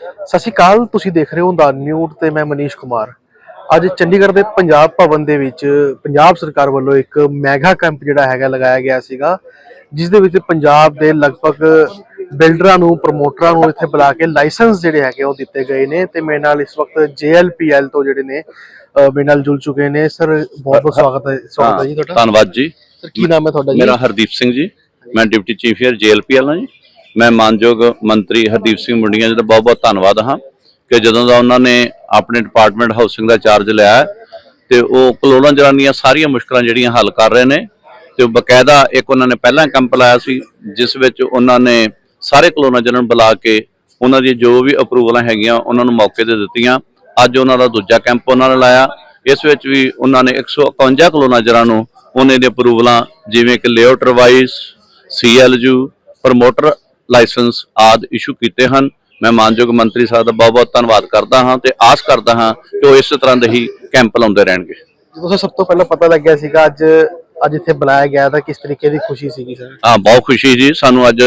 ਸਤਿ ਸ਼੍ਰੀ ਅਕਾਲ ਤੁਸੀਂ ਦੇਖ ਰਹੇ ਹੋ ਦਾ ਨਿਊਜ਼ ਤੇ ਮੈਂ ਮਨੀਸ਼ ਕੁਮਾਰ। ਅੱਜ ਚੰਡੀਗੜ੍ਹ ਦੇ ਪੰਜਾਬ ਭਵਨ ਦੇ ਵਿੱਚ ਪੰਜਾਬ ਸਰਕਾਰ ਵੱਲੋਂ ਇੱਕ ਮੈਗਾ ਕੈਂਪ ਜਿਹੜਾ ਹੈਗਾ ਲਗਾਇਆ ਗਿਆ ਸੀਗਾ ਜਿਸ ਦੇ ਵਿੱਚ ਪੰਜਾਬ ਦੇ ਲਗਭਗ ਬਿਲਡਰਾਂ ਨੂੰ ਪ੍ਰਮੋਟਰਾਂ ਨੂੰ ਇੱਥੇ ਬੁਲਾ ਕੇ ਲਾਇਸੈਂਸ ਜਿਹੜੇ ਹੈਗੇ ਉਹ ਦਿੱਤੇ ਗਏ ਨੇ ਤੇ ਮੇਰੇ ਨਾਲ ਇਸ ਵਕਤ JLPL ਤੋਂ ਜਿਹੜੇ ਨੇ ਮੇਰੇ ਨਾਲ ਜੁੜ ਚੁੱਕੇ ਨੇ। ਸਰ ਬਹੁਤ ਬਹੁਤ ਸਵਾਗਤ ਹੈ ਸਵਾਗਤ ਹੈ ਜੀ ਤੁਹਾਡਾ। ਧੰਨਵਾਦ ਜੀ। ਸਰ ਕੀ ਨਾਮ ਹੈ ਤੁਹਾਡਾ ਜੀ? ਮੇਰਾ ਹਰਦੀਪ ਸਿੰਘ ਜੀ। ਮੈਂ ਡਿਪਟੀ ਚੀਫ ਏਅਰ ਜੇਐਲਪੀਐਲ ਹਾਂ ਜੀ। ਮੈਂ ਮਾਨਯੋਗ ਮੰਤਰੀ ਹਰਦੀਪ ਸਿੰਘ ਮੁੰਡੀਆਂ ਜੀ ਦਾ ਬਹੁਤ ਬਹੁਤ ਧੰਨਵਾਦ ਹਾਂ ਕਿ ਜਦੋਂ ਦਾ ਉਹਨਾਂ ਨੇ ਆਪਣੇ ਡਿਪਾਰਟਮੈਂਟ ਹਾਊਸਿੰਗ ਦਾ ਚਾਰਜ ਲਿਆ ਹੈ, ਤੇ ਉਹ ਕਲੋਲਾਂ ਜਰਾਨੀਆਂ ਸਾਰੀਆਂ ਮੁਸ਼ਕਲਾਂ ਜਿਹੜੀਆਂ ਹੱਲ ਕਰ ਰਹੇ ਨੇ ਤੇ ਉਹ ਬਕਾਇਦਾ ਇੱਕ ਉਹਨਾਂ ਨੇ ਪਹਿਲਾਂ ਕੈਂਪ ਲਾਇਆ ਸੀ ਜਿਸ ਵਿੱਚ ਉਹਨਾਂ ਨੇ ਸਾਰੇ ਕਲੋਨਾਂ ਜਨਾਂ ਨੂੰ ਬੁਲਾ ਕੇ ਉਹਨਾਂ ਦੀ ਜੋ ਵੀ ਅਪਰੂਵਲਾਂ ਹੈਗੀਆਂ ਉਹਨਾਂ ਨੂੰ ਮੌਕੇ ਤੇ ਦਿੱਤੀਆਂ। ਅੱਜ ਉਹਨਾਂ ਦਾ ਦੂਜਾ ਕੈਂਪ ਉਹਨਾਂ ਨੇ ਲਾਇਆ। ਇਸ ਵਿੱਚ ਵੀ ਉਹਨਾਂ ਨੇ 151 ਕਲੋਨਾਂ ਜਰਾਂ ਨੂੰ ਉਹਨਾਂ ਦੇ ਅਪਰੂਵਲਾਂ ਜਿਵੇਂ ਕਿ layout revise CLU promoter license ਆਦ ਇਸ਼ੂ ਕੀਤੇ ਹਨ। ਮੈਂ ਮਾਨਯੋਗ ਮੰਤਰੀ ਸਾਹਿਬ ਦਾ ਬਹੁਤ ਬਹੁਤ ਧੰਨਵਾਦ ਕਰਦਾ ਹਾਂ ਤੇ ਆਸ ਕਰਦਾ ਹਾਂ ਕਿ ਉਹ ਇਸੇ ਤਰ੍ਹਾਂ ਦੇ ਹੀ ਕੈਂਪ ਲਾਉਂਦੇ ਰਹਿਣਗੇ। ਜਦੋਂ ਸਰ ਸਭ ਤੋਂ ਪਹਿਲਾਂ ਪਤਾ ਲੱਗਿਆ ਸੀਗਾ ਅੱਜ ਅੱਜ ਇੱਥੇ ਬੁਲਾਇਆ ਗਿਆ ਤਾਂ ਕਿਸ ਤਰੀਕੇ ਦੀ ਖੁਸ਼ੀ ਸੀਗੀ ਸਰ? ਹਾਂ ਬਹੁਤ ਖੁਸ਼ੀ ਜੀ ਸਾਨੂੰ ਅੱਜ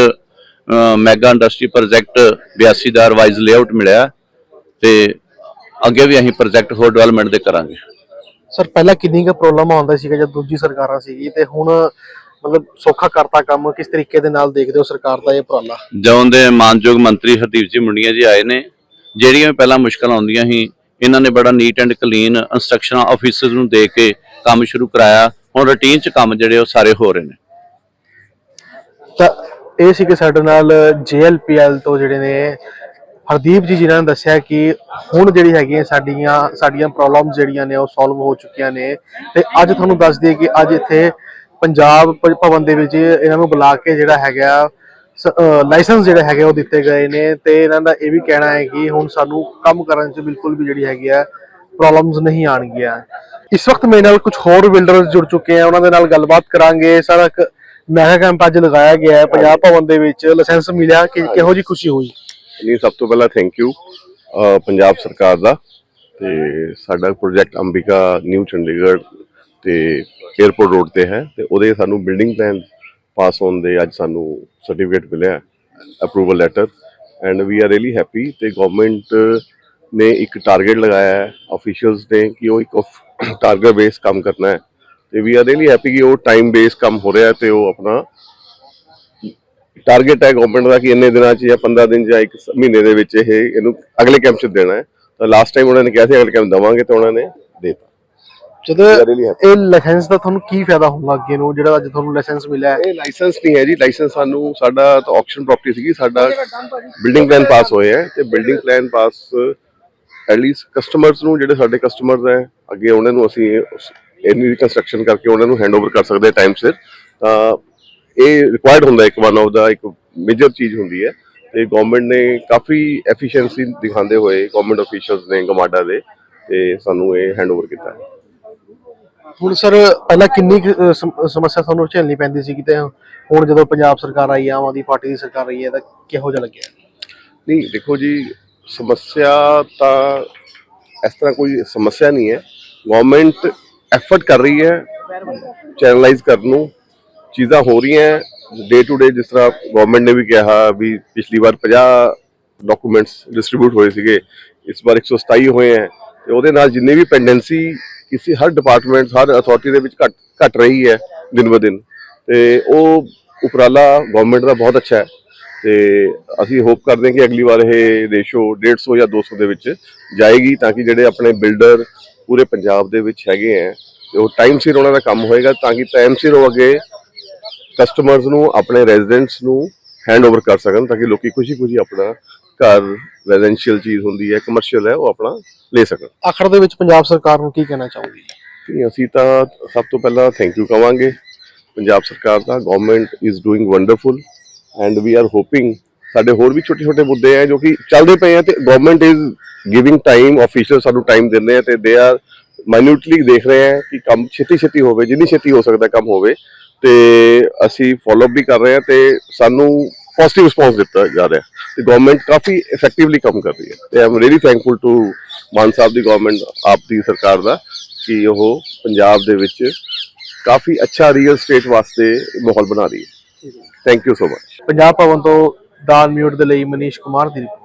ਮੈਗਾ ਇੰਡਸਟਰੀ ਪ੍ਰੋਜੈਕਟ 82 ਦਾ ਰਿਵਾਈਜ਼ ਲੇਆਊਟ ਮਿਲਿਆ ਤੇ ਅੱਗੇ ਵੀ ਅਸੀਂ ਪ੍ਰੋਜੈਕਟ ਹੋਰ ਡਿਵੈਲਪਮੈਂਟ ਦੇ ਕਰਾਂਗੇ। ਸਰ ਪਹਿਲਾਂ ਕਿੰਨੀ ਕੁ ਪ੍ਰੋਬਲਮ ਆਉਂਦਾ ਸੀਗਾ ਜਦ ਦੂਜੀ ਸਰਕਾਰਾਂ ਸੀਗੀ ਤੇ ਹੁਣ ਮਤਲਬ ਸੌਖਾ ਕਰਤਾ ਕੰਮ ਕਿਸ ਤਰੀਕੇ ਦੇ ਨਾਲ ਦੇਖਦੇ ਹੋ ਸਰਕਾਰ ਦਾ ਇਹ ਉਪਰਾਲਾ? ਜਦੋਂ ਦੇ ਮਾਨਯੋਗ ਮੰਤਰੀ ਹਰਦੀਪ ਜੀ ਮੁੰਡੀਆਂ ਜੀ ਆਏ ਨੇ ਜਿਹੜੀਆਂ ਪਹਿਲਾਂ ਮੁਸ਼ਕਲਾਂ ਆਉਂਦੀਆਂ ਸੀ ਇਹਨਾਂ ਨੇ ਬੜਾ ਨੀਟ ਐਂਡ ਕਲੀਨ ਇੰਸਟਰਕਸ਼ਨਾਂ ਆਫੀਸਰਸ ਨੂੰ ਦੇ ਕੇ ਕੰਮ ਸ਼ੁਰੂ ਕਰਾਇਆ। ਹੁਣ ਰੂਟੀਨ ਚ ਕੰਮ ਜਿਹੜੇ ਉਹ ਸਾਰੇ ਹੋ ਰਹੇ ਨੇ। ਤਾਂ ਇਹ ਸੀ ਕਿ ਸਾਡੇ ਨਾਲ JLPL ਤੋਂ ਜਿਹੜੇ ਨੇ ਹਰਦੀਪ ਜੀ ਜਿਨ੍ਹਾਂ ਨੇ ਦੱਸਿਆ ਕਿ ਹੁਣ ਜਿਹੜੀ ਹੈਗੀਆਂ ਸਾਡੀਆਂ ਸਾਡੀਆਂ ਪ੍ਰੋਬਲਮਸ ਜਿਹੜੀਆਂ ਨੇ ਉਹ ਸੋਲਵ ਹੋ ਚੁੱਕੀਆਂ ਨੇ। ਤੇ ਅੱਜ ਤੁਹਾਨੂੰ ਦੱਸ ਦਈਏ ਕਿ ਅੱਜ ਇੱਥੇ ਪੰਜਾਬ ਭ- ਭਵਨ ਦੇ ਵਿੱਚ ਇਹਨਾਂ ਨੂੰ ਬੁਲਾ ਕੇ ਜਿਹੜਾ ਹੈਗਾ ਲਾਇਸੈਂਸ ਜਿਹੜੇ ਹੈਗੇ ਉਹ ਦਿੱਤੇ ਗਏ ਨੇ ਤੇ ਇਹਨਾਂ ਦਾ ਇਹ ਵੀ ਕਹਿਣਾ ਹੈ ਕਿ ਹੁਣ ਸਾਨੂੰ ਕੰਮ ਕਰਨ 'ਚ ਬਿਲਕੁਲ ਵੀ ਜਿਹੜੀ ਹੈਗੀ ਆ ਪ੍ਰੋਬਲਮਸ ਨਹੀਂ ਆਣਗੀਆਂ ਇਸ ਵਕਤ ਮੇਰੇ ਨਾਲ ਕੁਝ ਹੋਰ ਬਿਲਡਰਸ ਜੁੜ ਚੁੱਕੇ ਆ ਉਹਨਾਂ ਦੇ ਨਾਲ ਗੱਲਬਾਤ ਕਰਾਂਗੇ। ਸਾਰਾ ਇੱਕ ਮੈਗਾ ਕੈਂਪ ਅੱਜ ਲਗਾਇਆ ਗਿਆ ਹੈ ਪੰਜਾਬ ਭਵਨ ਦੇ ਵਿੱਚ ਲਾਇਸੈਂਸ ਮਿਲਿਆ। ਕਿ ਕਿਹੋ ਜੀ ਖੁਸ਼ੀ ਹੋਈ? ਜੀ ਸਭ ਤੋਂ ਪਹਿਲਾਂ ਥੈਂਕ ਯੂ ਪੰਜਾਬ ਸਰਕਾਰ ਦਾ ਤੇ ਸਾਡਾ ਪ੍ਰੋਜੈਕਟ ਅੰਬਿਕਾ ਨਿਊ ਚੰਡੀਗੜ੍ਹ ਤੇ 에어ਪੋਰਟ ਰੋਡ ਤੇ ਹੈ ਤੇ ਉਹਦੇ ਸਾਨੂੰ ਬਿਲਡਿੰਗ ਪਲਾਨ ਪਾਸ ਹੋਣ ਦੇ ਅੱਜ ਸਾਨੂੰ ਸਰਟੀਫਿਕੇਟ ਮਿਲਿਆ approval letter and we are really happy ਤੇ ਗਵਰਨਮੈਂਟ ਨੇ ਇੱਕ ਟਾਰਗੇਟ ਲਗਾਇਆ ਹੈ ਅਫੀਸ਼ੀਅਲਸ ਨੇ ਕਿ ਉਹ ਇੱਕ ਟਾਰਗੇਟ ਬੇਸ ਕੰਮ ਕਰਨਾ ਹੈ ਤੇ ਵੀ ਆਰ ਰੀਲੀ ਹੈਪੀ ਕਿ ਉਹ ਟਾਈਮ ਬੇਸ ਕੰਮ ਹੋ ਰਿਹਾ ਹੈ ਤੇ ਉਹ ਆਪਣਾ ਟਾਰਗੇਟ ਹੈ ਗਵਰਨਮੈਂਟ ਦਾ ਕਿ ਇੰਨੇ ਦਿਨਾਂ 'ਚ ਜਾਂ 15 ਦਿਨ ਜਾਂ ਇੱਕ ਮਹੀਨੇ ਦੇ ਵਿੱਚ ਇਹ ਇਹਨੂੰ ਅਗਲੇ ਕੈਂਪ 'ਚ ਦੇਣਾ ਹੈ ਤਾਂ ਲਾਸਟ ਟਾਈਮ ਉਹਨਾਂ ਨੇ ਕਿਹਾ ਸੀ ਅਗਲੇ ਕੈਂਪ ਦਵਾਂਗੇ ਤਾਂ ਉਹਨਾਂ ਨੇ ਦੇਤਾ। ਜਦੋਂ. ਇਹ ਲਾਇਸੈਂਸ ਦਾ ਤੁਹਾਨੂੰ ਕੀ ਫਾਇਦਾ ਹੋਊਗਾ ਅੱਗੇ ਨੂੰ ਜਿਹੜਾ ਅੱਜ ਤੁਹਾਨੂੰ ਲਾਇਸੈਂਸ ਮਿਲਿਆ ਇਹ ਲਾਇਸੈਂਸ ਨਹੀਂ ਹੈ ਜੀ ਲਾਇਸੈਂਸ ਸਾਨੂੰ ਸਾਡਾ ਤਾਂ ਆਕਸ਼ਨ ਪ੍ਰਾਪਰਟੀ ਸੀਗੀ ਸਾਡਾ ਬਿਲਡਿੰਗ ਪਲਾਨ ਪਾਸ ਹੋਏ ਹੈ ਤੇ building plan pass at least customers ਨੂੰ ਜਿਹੜੇ ਸਾਡੇ ਕਸਟਮਰਸ ਹੈ ਅੱਗੇ ਉਹਨਾਂ ਨੂੰ ਅਸੀਂ ਇੰਨੀ ਕੰਸਟਰਕਸ਼ਨ ਕਰਕੇ ਉਹਨਾਂ ਨੂੰ ਹੈਂਡਓਵਰ ਕਰ ਸਕਦੇ ਟਾਈਮ ਸਿਰ। ਤਾਂ ਇਹ ਰਿਕੁਆਇਰਡ ਹੁੰਦਾ ਇੱਕ ਵਨ ਆਫ ਦਾ ਇੱਕ ਮੇਜਰ ਚੀਜ਼ ਹੁੰਦੀ ਹੈ ਤੇ ਗਵਰਨਮੈਂਟ ਨੇ ਕਾਫੀ ਐਫੀਸ਼ੀਐਂਸੀ ਦਿਖਾਉਂਦੇ ਹੋਏ ਗਵਰਨਮੈਂਟ ਅਫੀਸ਼ੀਅਲਸ ਨੇ ਗਮਾਡਾ ਦੇ ਤੇ ਸਾਨੂੰ ਇਹ ਹੈਂਡਓਵਰ ਕੀਤਾ ਹੈ। ਹੁਣ ਸਰ ਪਹਿਲਾਂ ਕਿੰਨੀ ਕੁ, ਸਮ- ਸਮੱਸਿਆ ਤੁਹਾਨੂੰ ਝੇਲਣੀ ਪੈਂਦੀ ਸੀ ਕਿਤੇ? ਹੁਣ ਜਦੋਂ ਪੰਜਾਬ ਸਰਕਾਰ ਆਈ ਆ ਆਮ ਆਦਮੀ ਪਾਰਟੀ ਦੀ ਸਰਕਾਰ ਆਈ ਹੈ ਤਾਂ ਕਿਹੋ ਜਿਹਾ ਲੱਗਿਆ? ਨਹੀਂ ਦੇਖੋ ਜੀ ਸਮੱਸਿਆ ਤਾਂ ਇਸ ਤਰ੍ਹਾਂ ਕੋਈ ਸਮੱਸਿਆ ਨਹੀਂ ਹੈ। ਗਵਰਨਮੈਂਟ ਐਫਰਟ ਕਰ ਰਹੀ ਹੈ ਚੈਨਲਾਈਜ਼ ਕਰਨ ਨੂੰ। ਚੀਜ਼ਾਂ ਹੋ ਰਹੀਆਂ ਡੇ ਟੂ ਡੇ ਜਿਸ ਤਰ੍ਹਾਂ ਗਵਰਨਮੈਂਟ ਨੇ ਵੀ ਕਿਹਾ ਵੀ ਪਿਛਲੀ ਵਾਰ 50 ਡਾਕੂਮੈਂਟਸ ਡਿਸਟ੍ਰੀਬਿਊਟ ਹੋਏ ਸੀਗੇ ਇਸ ਵਾਰ 127 ਹੋਏ ਹੈ। ਤੇ ਉਹਦੇ ਨਾਲ ਜਿੰਨੇ ਵੀ ਪੈਂਡੈਂਸੀ ਕਿਸੇ ਹਰ ਡਿਪਾਰਟਮੈਂਟ ਹਰ ਅਥਾਰਟੀ ਦੇ ਵਿੱਚ ਘਟ ਘਟ ਰਹੀ ਹੈ ਦਿਨ ਬ ਦਿਨ। ਤੇ ਉਹ ਉਪਰਾਲਾ ਗਵਰਨਮੈਂਟ ਦਾ ਬਹੁਤ ਅੱਛਾ ਹੈ। ਤੇ ਅਸੀਂ ਹੋਪ ਕਰਦੇ ਹਾਂ ਕਿ ਅਗਲੀ ਵਾਰ ਇਹ ਰੇਸ਼ੋ 150 ਜਾਂ 200 ਦੇ ਵਿੱਚ ਜਾਏਗੀ ਤਾਂ ਕਿ ਜਿਹੜੇ ਆਪਣੇ ਬਿਲਡਰ ਪੂਰੇ ਪੰਜਾਬ ਦੇ ਵਿੱਚ ਹੈਗੇ ਹੈ, ਤੇ ਉਹ ਟਾਈਮ ਸਿਰ ਉਹਨਾਂ ਦਾ ਕੰਮ ਹੋਏਗਾ ਤਾਂ ਕਿ ਟਾਈਮ ਸਿਰ ਉਹ ਅੱਗੇ ਕਸਟਮਰਸ ਨੂੰ, ਆਪਣੇ ਰੈਜ਼ੀਡੈਂਟਸ ਨੂੰ ਹੈਂਡ ਓਵਰ ਕਰ ਸਕਣ ਤਾਂ ਕਿ ਲੋਕੀ ਖੁਸ਼ੀ-ਖੁਸ਼ੀ ਆਪਣਾ ਘਰ ਰੈਜ਼ੀਡੈਂਸ਼ੀਅਲ ਚੀਜ਼ ਹੁੰਦੀ ਹੈ ਕਮਰਸ਼ੀਅਲ ਹੈ ਉਹ ਆਪਣਾ ਲੈ ਸਕਣ। ਆਖਰ ਦੇ ਵਿੱਚ ਪੰਜਾਬ ਸਰਕਾਰ ਨੂੰ ਕੀ ਕਹਿਣਾ ਚਾਹੋਗੇ? ਨਹੀਂ, ਅਸੀਂ ਤਾਂ ਸਭ ਤੋਂ ਪਹਿਲਾਂ ਥੈਂਕ ਯੂ ਕਵਾਂਗੇ। ਪੰਜਾਬ ਸਰਕਾਰ ਦਾ government is doing wonderful and we are hoping ਸਾਡੇ ਹੋਰ ਵੀ ਛੋਟੇ ਛੋਟੇ ਮੁੱਦੇ ਆ ਜੋ ਕਿ ਚੱਲਦੇ ਪਏ ਆ ਤੇ government is giving time official ਸਾਨੂੰ ਟਾਈਮ ਦਿੰਦੇ ਆ ਤੇ ਦੇ ਆਰ ਮਾਈਨਿਊਟਲੀ ਦੇਖ ਰਹੇ ਆ ਕਿ ਕੰਮ ਛੇਤੀ ਛੇਤੀ ਹੋਵੇ ਜਿੰਨੀ ਛੇਤੀ ਹੋ ਸਕਦਾ ਕੰਮ ਹੋਵੇ। ਤੇ ਅਸੀਂ ਫਾਲੋ ਅਪ ਵੀ ਕਰ ਰਹੇ ਆ ਤੇ ਸਾਨੂੰ ਪੋਜ਼ਿਟਿਵ ਰਿਸਪੌਂਸ ਦਿੱਤਾ ਜਾ ਰਿਹਾ ਤੇ ਗਵਰਨਮੈਂਟ ਕਾਫੀ ਇਫੈਕਟਿਵਲੀ ਕੰਮ ਕਰ ਰਹੀ ਹੈ। ਤੇ I'm really thankful to Mann Sahib the government AAP ਦੀ ਸਰਕਾਰ ਦਾ, ਕਿ ਉਹ ਪੰਜਾਬ ਦੇ ਵਿੱਚ ਕਾਫੀ ਅੱਛਾ ਰੀਅਲ ਸਟੇਟ ਵਾਸਤੇ ਮਾਹੌਲ ਬਣਾ ਰਹੀ ਹੈ। Thank you so much Punjab Bhavan ਤੋਂ ਦਾਨ ਮਿਊਟ ਦੇ ਲਈ ਮਨੀਸ਼ ਕੁਮਾਰ ਦੀ ਰਿਪੋਰਟ